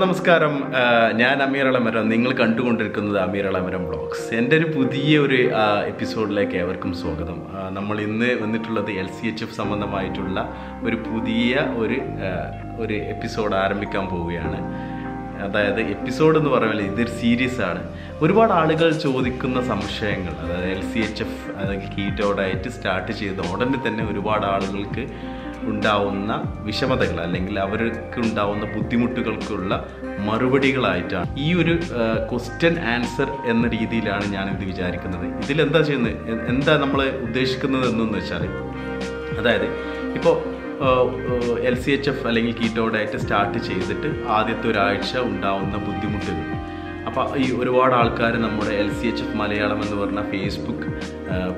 നമസ്കാരം. ഞാൻ അമീർ അളമരം നിങ്ങൾ കണ്ടുകൊണ്ടിരിക്കുന്നത് അമീർ അളമരം ബ്ലോഗ്സ് എന്റെ ഒരു പുതിയ ഒരു എപ്പിസോഡിലേക്ക് ഏവർക്കും സ്വാഗതം. നമ്മൾ ഇന്ന് വന്നിട്ടുള്ളത് എൽ സി എച്ച് എഫ് സംബന്ധമായിട്ടുള്ള ഒരു പുതിയ ഒരു ഒരു എപ്പിസോഡ് ആരംഭിക്കാൻ പോവുകയാണ്. അതായത് എപ്പിസോഡ് എന്ന് പറയുമ്പോൾ ഇതൊരു സീരീസ് ആണ്. ഒരുപാട് ആളുകൾ ചോദിക്കുന്ന സംശയങ്ങൾ അതായത് എൽ സി എച്ച് എഫ് അല്ലെങ്കിൽ കീറ്റോഡായിട്ട് സ്റ്റാർട്ട് ചെയ്ത ഉടനെ തന്നെ ഒരുപാട് ആളുകൾക്ക് ഉണ്ടാവുന്ന വിഷമതകൾ അല്ലെങ്കിൽ അവർക്ക് ഉണ്ടാവുന്ന ബുദ്ധിമുട്ടുകൾക്കുള്ള മറുപടികളായിട്ടാണ്. ഈ ഒരു ക്വസ്റ്റ്യൻ ആൻസർ എന്ന രീതിയിലാണ് ഞാനിത് വിചാരിക്കുന്നത്. ഇതിലെന്താ ചെയ്യുന്നത്? എന്താ നമ്മൾ ഉദ്ദേശിക്കുന്നത് എന്നു വെച്ചാൽ അതായത് ഇപ്പോൾ എൽ സി എച്ച് എഫ് അല്ലെങ്കിൽ കീറ്റോ ഡയറ്റ് സ്റ്റാർട്ട് ചെയ്തിട്ട് ആദ്യത്തെ ഒരാഴ്ച ഉണ്ടാവുന്ന ബുദ്ധിമുട്ടുകൾ. അപ്പോൾ ഈ ഒരുപാട് ആൾക്കാർ നമ്മുടെ L C H F Malayalam എന്ന് പറഞ്ഞ ഫേസ്ബുക്ക്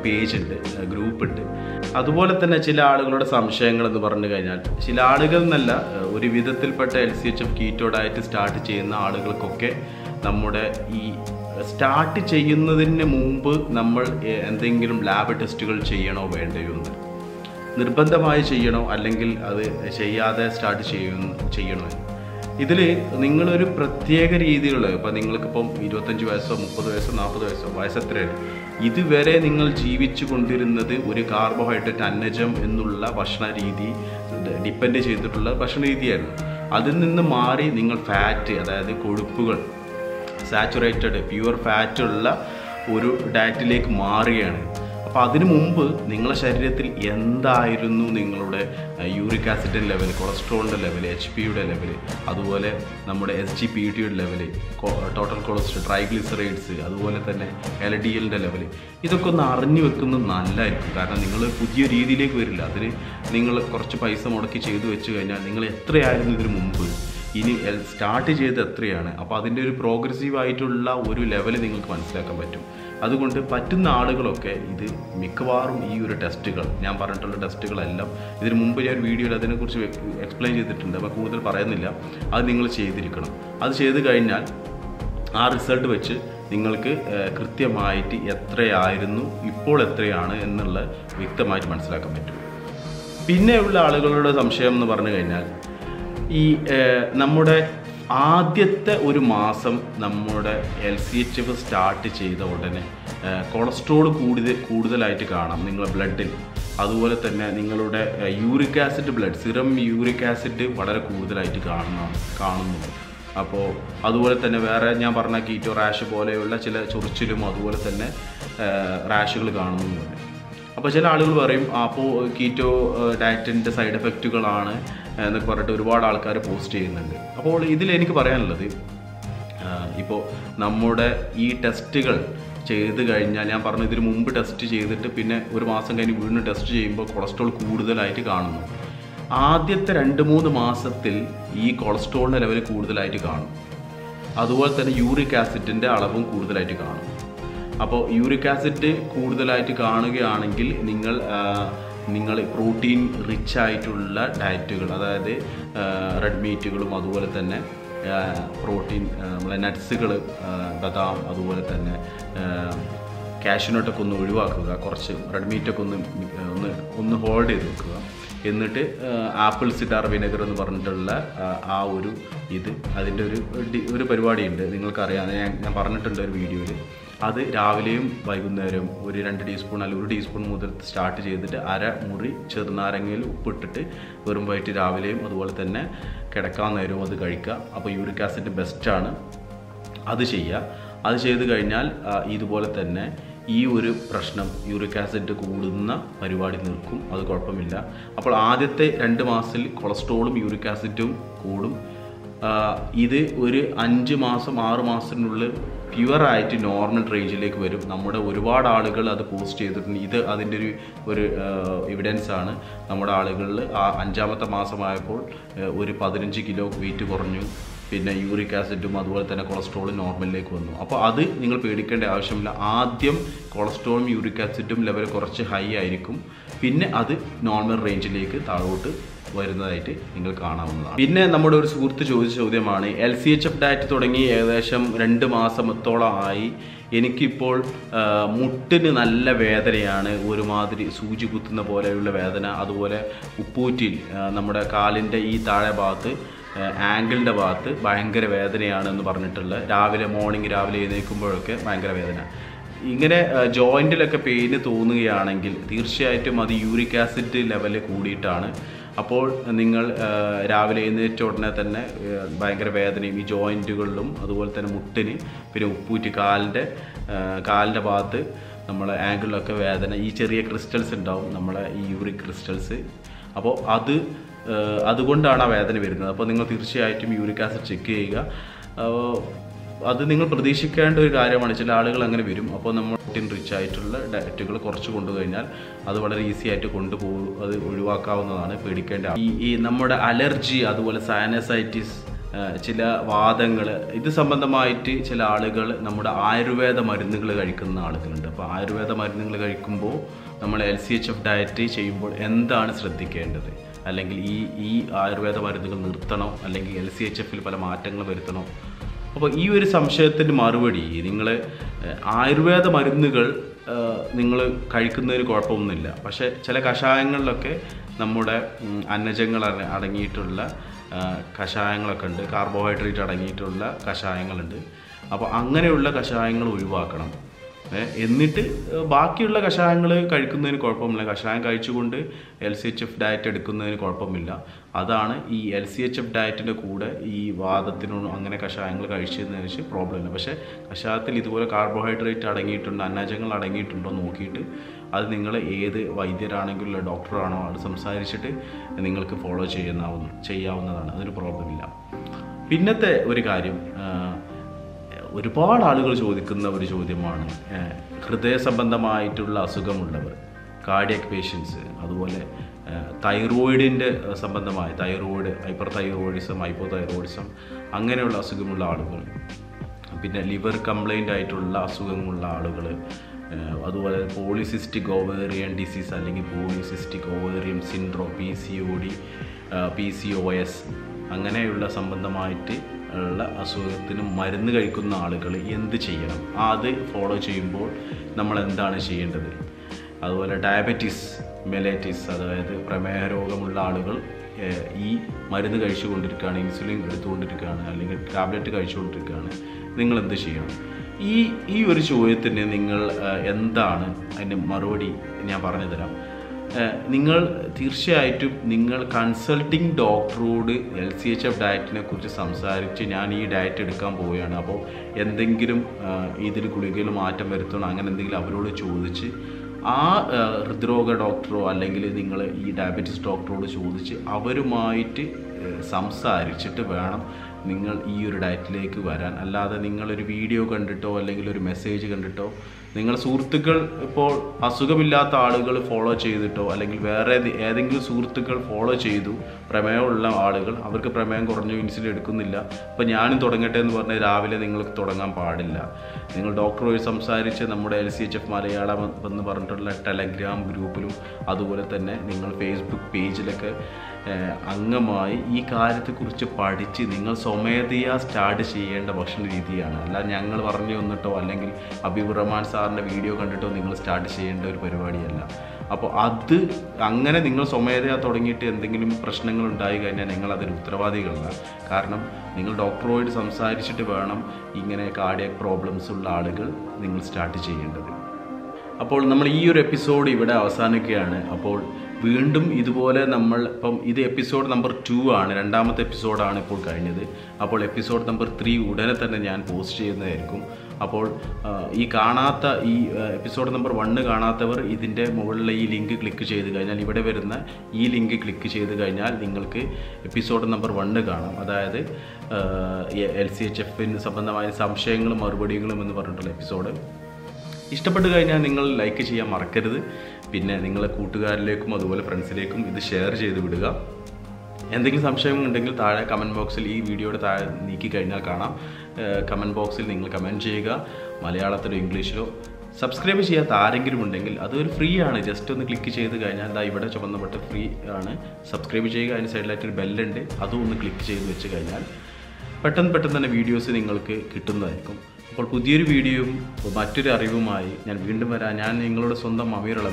പേജ് ഉണ്ട് ഗ്രൂപ്പ് ഉണ്ട്. അതുപോലെ തന്നെ ചില ആളുകളുടെ സംശയങ്ങൾ എന്ന് പറഞ്ഞു കഴിഞ്ഞാൽ ചില ആളുകൾ എന്നല്ല ഒരു വിധത്തിൽപ്പെട്ട L C H F keto diet start ചെയ്യുന്ന ആളുകൾക്കൊക്കെ നമ്മുടെ ഈ സ്റ്റാർട്ട് ചെയ്യുന്നതിന് മുമ്പ് നമ്മൾ എന്തെങ്കിലും ലാബ് ടെസ്റ്റുകൾ ചെയ്യണോ വേണ്ടയോ എന്ന്. നിർബന്ധമായി ചെയ്യണോ അല്ലെങ്കിൽ അത് ചെയ്യാതെ സ്റ്റാർട്ട് ചെയ്യുന്നു ചെയ്യണോ ഇതിൽ നിങ്ങളൊരു പ്രത്യേക രീതിയിലുള്ള ഇപ്പം നിങ്ങൾക്കിപ്പം ഇരുപത്തഞ്ച് വയസ്സോ മുപ്പത് വയസ്സോ നാൽപ്പത് വയസ്സോ വയസ്സെത്രയാണ് ഇതുവരെ നിങ്ങൾ ജീവിച്ചു കൊണ്ടിരുന്നത് ഒരു കാർബോഹൈഡ്രേറ്റ് അന്നജം എന്നുള്ള ഭക്ഷണ രീതി ഡിപ്പെൻഡ് ചെയ്തിട്ടുള്ള ഭക്ഷണ രീതിയായിരുന്നു. അതിൽ നിന്ന് മാറി നിങ്ങൾ ഫാറ്റ് അതായത് കൊഴുപ്പുകൾ സാച്ചുറേറ്റഡ് പ്യുവർ ഫാറ്റുള്ള ഒരു ഡയറ്റിലേക്ക് മാറുകയാണ്. അപ്പോൾ അതിനു മുമ്പ് നിങ്ങളുടെ ശരീരത്തിൽ എന്തായിരുന്നു നിങ്ങളുടെ യൂറിക് ആസിഡിന്റെ ലെവൽ കൊളസ്ട്രോളിന്റെ ലെവൽ എച്ച് പിയുടെ ലെവൽ അതുപോലെ നമ്മുടെ എസ് ജി പി ടിയുടെ ലെവൽ ടോട്ടൽ കൊളസ്ട്രോൾ ട്രൈഗ്ലിസറൈഡ്സ് അതുപോലെ തന്നെ എൽ ഡി എല്ലിന്റെ ലെവൽ ഇതൊക്കെ ഒന്ന് അറിഞ്ഞു വെക്കുന്നത് നല്ലതായിരിക്കും. കാരണം നിങ്ങൾ പുതിയ രീതിയിലേക്ക് വരില്ല. അതിന് നിങ്ങൾ കുറച്ച് പൈസ മുടക്കി ചെയ്തു വെച്ച് കഴിഞ്ഞാൽ നിങ്ങൾ എത്രയായിരുന്നു ഇതിനു മുമ്പ്? ഇനി സ്റ്റാർട്ട് ചെയ്ത് എത്രയാണ്? അപ്പോൾ അതിന്റെ ഒരു പ്രോഗ്രസീവ് ആയിട്ടുള്ള ഒരു ലെവൽ നിങ്ങൾക്ക് മനസ്സിലാക്കാൻ പറ്റും. അതുകൊണ്ട് പറ്റുന്ന ആളുകളൊക്കെ ഇത് മിക്കവാറും ഈ ഒരു ടെസ്റ്റുകൾ ഞാൻ പറഞ്ഞിട്ടുള്ള ടെസ്റ്റുകളെല്ലാം ഇതിന് മുമ്പ് ഞാൻ വീഡിയോയിൽ അതിനെക്കുറിച്ച് എക്സ്പ്ലെയിൻ ചെയ്തിട്ടുണ്ട് അപ്പോൾ കൂടുതൽ പറയുന്നില്ല. അത് നിങ്ങൾ ചെയ്തിരിക്കണം. അത് ചെയ്ത് കഴിഞ്ഞാൽ ആ റിസൾട്ട് വെച്ച് നിങ്ങൾക്ക് കൃത്യമായിട്ട് എത്രയായിരുന്നു ഇപ്പോൾ എത്രയാണ് എന്നുള്ള വ്യക്തമായിട്ട് മനസ്സിലാക്കാൻ പറ്റും. പിന്നെയുള്ള ആളുകളുടെ സംശയം എന്ന് പറഞ്ഞു കഴിഞ്ഞാൽ ഈ നമ്മുടെ ആദ്യത്തെ ഒരു മാസം നമ്മുടെ L C H F start ചെയ്ത ഉടനെ കൊളസ്ട്രോൾ കൂടുതൽ കൂടുതലായിട്ട് കാണാം നിങ്ങളുടെ ബ്ലഡിൽ. അതുപോലെ തന്നെ നിങ്ങളുടെ uric acid blood serum uric acid വളരെ കൂടുതലായിട്ട് കാണുന്ന കാണുന്നുണ്ട്. അപ്പോൾ അതുപോലെ തന്നെ വേറെ ഞാൻ പറഞ്ഞ കീറ്റോ റാഷ് പോലെയുള്ള ചില ചൊറിച്ചിലും അതുപോലെ തന്നെ റാഷുകൾ കാണുന്നുണ്ട്. അപ്പോൾ ചില ആളുകൾ പറയും "ആ, അപ്പോൾ കീറ്റോ ഡയറ്റിന്റെ സൈഡ് എഫക്റ്റുകളാണ് എന്നൊക്കെ പറഞ്ഞിട്ട് ഒരുപാട് ആൾക്കാർ പോസ്റ്റ് ചെയ്യുന്നുണ്ട്. അപ്പോൾ ഇതിൽ എനിക്ക് പറയാനുള്ളത് ഇപ്പോൾ നമ്മുടെ ഈ ടെസ്റ്റുകൾ ചെയ്ത് കഴിഞ്ഞാൽ ഞാൻ പറഞ്ഞു ഇതിന് മുമ്പ് ടെസ്റ്റ് ചെയ്തിട്ട് പിന്നെ ഒരു മാസം കഴിഞ്ഞ് വീണ്ടും ടെസ്റ്റ് ചെയ്യുമ്പോൾ കൊളസ്ട്രോൾ കൂടുതലായിട്ട് കാണുന്നു. ആദ്യത്തെ രണ്ട് മൂന്ന് മാസത്തിൽ ഈ കൊളസ്ട്രോളിന്റെ ലെവൽ കൂടുതലായിട്ട് കാണും. അതുപോലെ തന്നെ യൂറിക് ആസിഡിന്റെ അളവും കൂടുതലായിട്ട് കാണും. അപ്പോൾ യൂറിക് ആസിഡ് കൂടുതലായിട്ട് കാണുകയാണെങ്കിൽ നിങ്ങൾ നിങ്ങൾ പ്രോട്ടീൻ റിച്ച് ആയിട്ടുള്ള ഡയറ്റുകൾ അതായത് റെഡ് മീറ്റുകളും അതുപോലെ തന്നെ പ്രോട്ടീൻ നമ്മളെ നട്ട്സുകൾ ബദാം അതുപോലെ തന്നെ കാഷ്യൂനട്ടൊക്കെ ഒന്ന് ഒഴിവാക്കുക കുറച്ച് റെഡ് മീറ്റൊക്കെ ഒന്ന് ഒന്ന് ഒന്ന് ഹോൾഡ് ചെയ്ത് വെക്കുക. എന്നിട്ട് ആപ്പിൾ സിഡാർ വിനെഗർ എന്ന് പറഞ്ഞിട്ടുള്ള ആ, ഒരു ഇത് അതിന്റെ ഒരു ഒരു പരിപാടിയുണ്ട്. നിങ്ങൾക്കറിയാം അത് ഞാൻ ഞാൻ പറഞ്ഞിട്ടുണ്ട് ഒരു വീഡിയോയിൽ. അത് രാവിലെയും വൈകുന്നേരവും ഒരു രണ്ട് ടീസ്പൂൺ അല്ലെങ്കിൽ ഒരു ടീസ്പൂൺ മുതൽ സ്റ്റാർട്ട് ചെയ്തിട്ട് അര മുറി ചെറുനാരങ്ങയിൽ ഉപ്പിട്ടിട്ട് വെറും വയറ്റ് രാവിലെയും അതുപോലെ തന്നെ കിടക്കാൻ നേരവും അത് കഴിക്കുക. അപ്പോൾ യൂറിക് ആസിഡ് ബെസ്റ്റാണ് അത് ചെയ്യുക. അത് ചെയ്ത് കഴിഞ്ഞാൽ ഇതുപോലെ തന്നെ ഈ ഒരു പ്രശ്നം യൂറിക് ആസിഡ് കൂടുന്ന പരിപാടി നിൽക്കും. അത് കുഴപ്പമില്ല. അപ്പോൾ ആദ്യത്തെ രണ്ട് മാസത്തിൽ കൊളസ്ട്രോളും യൂറിക് ആസിഡും കൂടും. ഇത് ഒരു അഞ്ച് മാസം ആറ് മാസത്തിനുള്ളിൽ പ്യുവറായിട്ട് നോർമൽ റേഞ്ചിലേക്ക് വരും. നമ്മുടെ ഒരുപാട് ആളുകൾ അത് പോസ്റ്റ് ചെയ്തിട്ടുണ്ട്. ഇത് അതിന്റെ ഒരു ഒരു എവിഡൻസ് ആണ്. നമ്മുടെ ആളുകളിൽ ആ അഞ്ചാമത്തെ മാസമായപ്പോൾ ഒരു പതിനഞ്ച് കിലോ വെയിറ്റ് കുറഞ്ഞു. പിന്നെ യൂറിക് ആസിഡും അതുപോലെ തന്നെ കൊളസ്ട്രോളും നോർമലിലേക്ക് വന്നു. അപ്പോൾ അത് നിങ്ങൾ പേടിക്കേണ്ട ആവശ്യമില്ല. ആദ്യം കൊളസ്ട്രോളും യൂറിക് ആസിഡും ലെവൽ കുറച്ച് ഹൈ ആയിരിക്കും. പിന്നെ അത് നോർമൽ റേഞ്ചിലേക്ക് താഴോട്ട് വരുന്നതായിട്ട് നിങ്ങൾ കാണാവുന്നതാണ്. പിന്നെ നമ്മുടെ ഒരു സുഹൃത്ത് ചോദിച്ച ചോദ്യമാണ് L C H F diet തുടങ്ങി ഏകദേശം രണ്ട് മാസത്തോളം ആയി. എനിക്കിപ്പോൾ മുട്ടിന് നല്ല വേദനയാണ് ഒരുമാതിരി സൂചി കുത്തുന്ന പോലെയുള്ള വേദന അതുപോലെ ഉപ്പൂറ്റിൽ നമ്മുടെ കാലിന്റെ ഈ താഴെ ഭാഗത്ത് ആങ്കിളിന്റെ ഭാഗത്ത് ഭയങ്കര വേദനയാണ് എന്ന് പറഞ്ഞിട്ടുള്ള രാവിലെ മോർണിംഗ് രാവിലെ എഴുന്നേൽക്കുമ്പോഴൊക്കെ ഭയങ്കര വേദന. ഇങ്ങനെ ജോയിന്റിലൊക്കെ പെയിന് തോന്നുകയാണെങ്കിൽ തീർച്ചയായിട്ടും അത് യൂറിക് ആസിഡ് ലെവൽ കൂടിയിട്ടാണ് അപ്പോൾ നിങ്ങൾ രാവിലെ എഴുന്നേറ്റ ഉടനെ തന്നെ ഭയങ്കര വേദനയും ഈ ജോയിന്റുകളിലും അതുപോലെ തന്നെ മുട്ടിന് പിന്നെ ഉപ്പൂറ്റി കാലിന്റെ കാലിന്റെ ഭാഗത്ത് നമ്മളെ ആങ്കിളിലൊക്കെ വേദന ഈ ചെറിയ ക്രിസ്റ്റൽസ് ഉണ്ടാവും നമ്മളെ ഈ യൂറിക് ക്രിസ്റ്റൽസ്. അപ്പോൾ അത് അതുകൊണ്ടാണ് ആ വേദന വരുന്നത്. അപ്പോൾ നിങ്ങൾ തീർച്ചയായിട്ടും യൂറിക് ആസിഡ് ചെക്ക് ചെയ്യുക. അത് നിങ്ങൾ പ്രതീക്ഷിക്കേണ്ട ഒരു കാര്യമാണ്. ചില ആളുകൾ അങ്ങനെ വരും. അപ്പോൾ നമ്മൾ പ്രോട്ടീൻ റിച്ച് ആയിട്ടുള്ള ഡയറ്റുകൾ കുറച്ച് കൊണ്ടുകഴിഞ്ഞാൽ അത് വളരെ ഈസി ആയിട്ട് കൊണ്ടുപോകും. അത് ഒഴിവാക്കാവുന്നതാണ്. പേടിക്കേണ്ട ഈ ഈ നമ്മുടെ അലർജി അതുപോലെ സയനസൈറ്റിസ് ചില വാദങ്ങൾ ഇത് സംബന്ധമായിട്ട് ചില ആളുകൾ നമ്മുടെ ആയുർവേദ മരുന്നുകൾ കഴിക്കുന്ന ആളുകളുണ്ട്. അപ്പോൾ ആയുർവേദ മരുന്നുകൾ കഴിക്കുമ്പോൾ നമ്മൾ L C H F diet ചെയ്യുമ്പോൾ എന്താണ് ശ്രദ്ധിക്കേണ്ടത്? അല്ലെങ്കിൽ ഈ ഈ ആയുർവേദ മരുന്നുകൾ നിർത്തണോ? അല്ലെങ്കിൽ എൽ സി എച്ച് എഫിൽ പല മാറ്റങ്ങൾ വരുത്തണോ? അപ്പോൾ ഈ ഒരു സംശയത്തിന്റെ മറുപടി നിങ്ങൾ ആയുർവേദ മരുന്നുകൾ നിങ്ങൾ കഴിക്കുന്നതിന് കുഴപ്പമൊന്നുമില്ല. പക്ഷേ ചില കഷായങ്ങളിലൊക്കെ നമ്മുടെ അന്നജങ്ങൾ അടങ്ങിയിട്ടുള്ള കഷായങ്ങളൊക്കെ ഉണ്ട്. കാർബോഹൈഡ്രേറ്റ് അടങ്ങിയിട്ടുള്ള കഷായങ്ങളുണ്ട്. അപ്പോൾ അങ്ങനെയുള്ള കഷായങ്ങൾ ഒഴിവാക്കണം. എന്നിട്ട് ബാക്കിയുള്ള കഷായങ്ങൾ കഴിക്കുന്നതിന് കുഴപ്പമില്ല. കഷായം കഴിച്ചുകൊണ്ട് L C H F diet എടുക്കുന്നതിന് കുഴപ്പമില്ല. അതാണ് ഈ എൽ സി എച്ച് എഫ് ഡയറ്റിന്റെ കൂടെ ഈ വാദത്തിനോട് അങ്ങനെ കഷായങ്ങൾ കഴിച്ചതിന് വെച്ച് പ്രോബ്ലം ഇല്ല പക്ഷേ കഷായത്തിൽ ഇതുപോലെ കാർബോഹൈഡ്രേറ്റ് അടങ്ങിയിട്ടുണ്ട് അന്നാജങ്ങൾ അടങ്ങിയിട്ടുണ്ടോ നോക്കിയിട്ട് അത് നിങ്ങൾ ഏത് വൈദ്യരാണെങ്കിലും ഡോക്ടറാണോ അത് സംസാരിച്ചിട്ട് നിങ്ങൾക്ക് ഫോളോ ചെയ്യുന്ന ചെയ്യാവുന്നതാണ്. അതൊരു പ്രോബ്ലം ഇല്ല. പിന്നത്തെ ഒരു കാര്യം ഒരുപാട് ആളുകൾ ചോദിക്കുന്ന ഒരു ചോദ്യമാണ് ഹൃദയ സംബന്ധമായിട്ടുള്ള അസുഖമുള്ളവർ കാർഡിയക് പേഷ്യൻസ് അതുപോലെ തൈറോയിഡിന്റെ സംബന്ധമായ thyroid hyper thyroidism hypo thyroidism അങ്ങനെയുള്ള അസുഖമുള്ള ആളുകൾ പിന്നെ ലിവർ കംപ്ലൈന്റ് ആയിട്ടുള്ള അസുഖങ്ങളുള്ള ആളുകൾ അതുപോലെ പോളിസിസ്റ്റിക് ഓവേറിയൻ ഡിസീസ് അല്ലെങ്കിൽ polycystic ovarian syndrome P C O D P C O S അങ്ങനെയുള്ള സംബന്ധമായിട്ട് ഉള്ള അസുഖത്തിന് മരുന്ന് കഴിക്കുന്ന ആളുകൾ എന്ത് ചെയ്യണം? അത് ഫോളോ ചെയ്യുമ്പോൾ നമ്മൾ എന്താണ് ചെയ്യേണ്ടത്? അതുപോലെ ഡയബറ്റീസ് മെലൈറ്റിസ് അതായത് പ്രമേഹ രോഗമുള്ള ആളുകൾ ഈ മരുന്ന് കഴിച്ചു കൊണ്ടിരിക്കുകയാണ് ഇൻസുലിൻ എടുത്തുകൊണ്ടിരിക്കുകയാണ് അല്ലെങ്കിൽ ടാബ്ലറ്റ് കഴിച്ചുകൊണ്ടിരിക്കുകയാണ്. നിങ്ങൾ എന്ത് ചെയ്യണം? ഈ ഈ ഒരു ചോദ്യത്തിന് നിങ്ങൾ എന്താണ് അതിന്റെ മറുപടി ഞാൻ പറഞ്ഞു തരാം ഏഹ്, നിങ്ങൾ തീർച്ചയായിട്ടും നിങ്ങൾ കൺസൾട്ടിങ് ഡോക്ടറോട് എൽ സി എച്ച് എഫ് ഡയറ്റിനെ കുറിച്ച് സംസാരിച്ച് ഞാൻ ഈ ഡയറ്റ് എടുക്കാൻ പോവുകയാണ്. അപ്പോൾ എന്തെങ്കിലും ഇതിൽ ഗുളികയിൽ മാറ്റം വരുത്തണോ? അങ്ങനെ എന്തെങ്കിലും അവരോട് ചോദിച്ച് ആ ഹൃദ്രോഗ ഡോക്ടറോ അല്ലെങ്കിൽ നിങ്ങൾ ഈ ഡയബറ്റിസ് ഡോക്ടറോട് ചോദിച്ച് അവരുമായിട്ട് സംസാരിച്ചിട്ട് വേണം നിങ്ങൾ ഈ ഒരു ഡയറ്റിലേക്ക് വരാൻ. അല്ലാതെ നിങ്ങളൊരു വീഡിയോ കണ്ടിട്ടോ അല്ലെങ്കിൽ ഒരു മെസ്സേജ് കണ്ടിട്ടോ നിങ്ങൾ സുഹൃത്തുക്കൾ ഇപ്പോൾ അസുഖമില്ലാത്ത ആളുകൾ ഫോളോ ചെയ്തിട്ടോ അല്ലെങ്കിൽ വേറെ ഏതെങ്കിലും സുഹൃത്തുക്കൾ ഫോളോ ചെയ്തു പ്രമേയമുള്ള ആളുകൾ അവർക്ക് പ്രമേയം കുറഞ്ഞു ഇൻസുലിൻ എടുക്കുന്നില്ല. അപ്പോൾ ഞാനും തുടങ്ങട്ടെ എന്ന് പറഞ്ഞ് രാവിലെ നിങ്ങൾക്ക് തുടങ്ങാൻ പാടില്ല. നിങ്ങൾ ഡോക്ടറുമായി സംസാരിച്ച് നമ്മുടെ L C H F Malayalam എന്ന് പറഞ്ഞിട്ടുള്ള ടെലഗ്രാം ഗ്രൂപ്പിലും അതുപോലെ തന്നെ നിങ്ങൾ ഫേസ്ബുക്ക് പേജിലൊക്കെ അംഗമായി ഈ കാര്യത്തെക്കുറിച്ച് പഠിച്ച് നിങ്ങൾ സ്വമേധയാ സ്റ്റാർട്ട് ചെയ്യേണ്ട ഭക്ഷണ രീതിയാണ്. അല്ല ഞങ്ങൾ പറഞ്ഞു വന്നിട്ടോ അല്ലെങ്കിൽ അബിബ് റഹ്മാൻ സാറിന്റെ വീഡിയോ കണ്ടിട്ടോ നിങ്ങൾ സ്റ്റാർട്ട് ചെയ്യേണ്ട ഒരു പരിപാടിയല്ല. അപ്പോൾ അത് അങ്ങനെ നിങ്ങൾ സ്വമേധയാ തുടങ്ങിയിട്ട് എന്തെങ്കിലും പ്രശ്നങ്ങൾ ഉണ്ടായി കഴിഞ്ഞാൽ നിങ്ങൾ അതിന് ഉത്തരവാദികളല്ല. കാരണം നിങ്ങൾ ഡോക്ടറോട് സംസാരിച്ചിട്ട് വേണം ഇങ്ങനെ കാർഡിയക് പ്രോബ്ലംസ് ഉള്ള ആളുകൾ നിങ്ങൾ സ്റ്റാർട്ട് ചെയ്യേണ്ടത്. അപ്പോൾ നമ്മൾ ഈ ഒരു എപ്പിസോഡ് ഇവിടെ അവസാനിക്കുകയാണ്. അപ്പോൾ വീണ്ടും ഇതുപോലെ നമ്മൾ ഇപ്പം ഇത് എപ്പിസോഡ് നമ്പർ ടു ആണ്. രണ്ടാമത്തെ എപ്പിസോഡാണ് ഇപ്പോൾ കഴിഞ്ഞത്. അപ്പോൾ എപ്പിസോഡ് നമ്പർ ത്രീ ഉടനെ തന്നെ ഞാൻ പോസ്റ്റ് ചെയ്യുന്നതായിരിക്കും. അപ്പോൾ ഈ കാണാത്ത ഈ എപ്പിസോഡ് നമ്പർ വണ്ണ് കാണാത്തവർ ഇതിന്റെ മുകളിലെ ഈ ലിങ്ക് ക്ലിക്ക് ചെയ്ത് കഴിഞ്ഞാൽ ഇവിടെ വരുന്ന ഈ ലിങ്ക് ക്ലിക്ക് ചെയ്ത് കഴിഞ്ഞാൽ നിങ്ങൾക്ക് എപ്പിസോഡ് നമ്പർ വണ്ണ് കാണാം. അതായത് എൽ സി എച്ച് എഫിന് സംബന്ധമായ സംശയങ്ങളും മറുപടികളും എന്ന് പറഞ്ഞിട്ടുള്ള എപ്പിസോഡ് ഇഷ്ടപ്പെട്ട് കഴിഞ്ഞാൽ നിങ്ങൾ ലൈക്ക് ചെയ്യാൻ മറക്കരുത്. പിന്നെ നിങ്ങളെ കൂട്ടുകാരിലേക്കും അതുപോലെ ഫ്രണ്ട്സിലേക്കും ഇത് ഷെയർ ചെയ്ത് വിടുക. എന്തെങ്കിലും സംശയങ്ങളുണ്ടെങ്കിൽ താഴെ കമന്റ് ബോക്സിൽ ഈ വീഡിയോയുടെ താഴെ നീക്കി കഴിഞ്ഞാൽ കാണാം. കമന്റ് ബോക്സിൽ നിങ്ങൾ കമന്റ് ചെയ്യുക. മലയാളത്തിലോ ഇംഗ്ലീഷിലോ സബ്സ്ക്രൈബ് ചെയ്യാത്ത ആരെങ്കിലും ഉണ്ടെങ്കിൽ അതൊരു ഫ്രീ ആണ്. ജസ്റ്റ് ഒന്ന് ക്ലിക്ക് ചെയ്ത് കഴിഞ്ഞാൽ ദാ ഇവിടെ ചുമന്നപ്പെട്ട് ഫ്രീ ആണ്. സബ്സ്ക്രൈബ് ചെയ്യുക. അതിന് സൈഡിലായിട്ടൊരു ബെല്ലുണ്ട് അതും ഒന്ന് ക്ലിക്ക് ചെയ്ത് വെച്ച് കഴിഞ്ഞാൽ പെട്ടെന്ന് പെട്ടെന്ന് തന്നെ വീഡിയോസ് നിങ്ങൾക്ക് കിട്ടുന്നതായിരിക്കും. അപ്പോൾ പുതിയൊരു വീഡിയോയും മറ്റൊരു അറിവുമായി ഞാൻ വീണ്ടും വരാം. ഞാൻ നിങ്ങളുടെ സ്വന്തം അമീറുള്ള